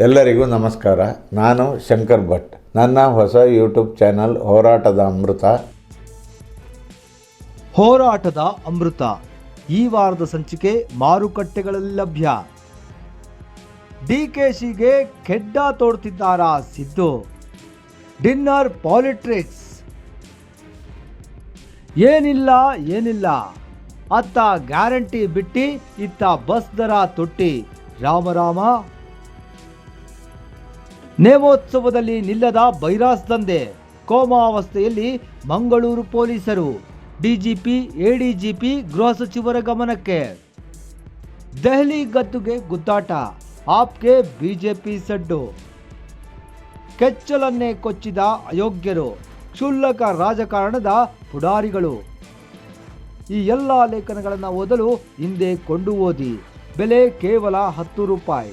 ಎಲ್ಲರಿಗೂ ನಮಸ್ಕಾರ. ನಾನು ಶಂಕರ್ ಭಟ್. ನನ್ನ ಹೊಸ ಯೂಟ್ಯೂಬ್ ಚಾನಲ್ ಹೋರಾಟದ ಅಮೃತ. ಹೋರಾಟದ ಅಮೃತ. ಈ ವಾರದ ಸಂಚಿಕೆ ಮಾರುಕಟ್ಟೆಗಳಲ್ಲಿ ಲಭ್ಯ. ಡಿಕೆಶಿಗೆ ಕೆಡ್ಡ ತೋಡ್ತಿದ್ದಾರಾ ಸಿದ್ದು? Dinner politricks. ಏನಿಲ್ಲ ಏನಿಲ್ಲ. ಅತ್ತ ಗ್ಯಾರಂಟಿ ಬಿಟ್ಟಿ, ಇತ್ತ ಬಸ್ ದರ ತೊಟ್ಟಿ. ರಾಮರಾಮ ನೇಮೋತ್ಸವದಲ್ಲಿ ನಿಲ್ಲದ ಬೈರಾಸ್ ದಂಧೆ. ಕೋಮಾವಸ್ಥೆಯಲ್ಲಿ ಮಂಗಳೂರು ಪೊಲೀಸರು. ಡಿಜಿಪಿ, ಎಡಿಜಿಪಿ, ಗೃಹ ಸಚಿವರ ಗಮನಕ್ಕೆ. ದೆಹಲಿ ಗದ್ದುಗೆ ಗುದ್ದಾಟ. ಆಪ್ಗೆ ಬಿಜೆಪಿ ಸಡ್ಡು. ಕೆಚ್ಚಲನ್ನೇ ಕೊಚ್ಚಿದ ಅಯೋಗ್ಯರು. ಕ್ಷುಲ್ಲಕ ರಾಜಕಾರಣದ ಪುಡಾರಿಗಳು. ಈ ಎಲ್ಲ ಲೇಖನಗಳನ್ನು ಓದಲು ಹಿಂದೆ ಕೊಂಡು ಓದಿ. ಬೆಲೆ ಕೇವಲ ಹತ್ತು ರೂಪಾಯಿ.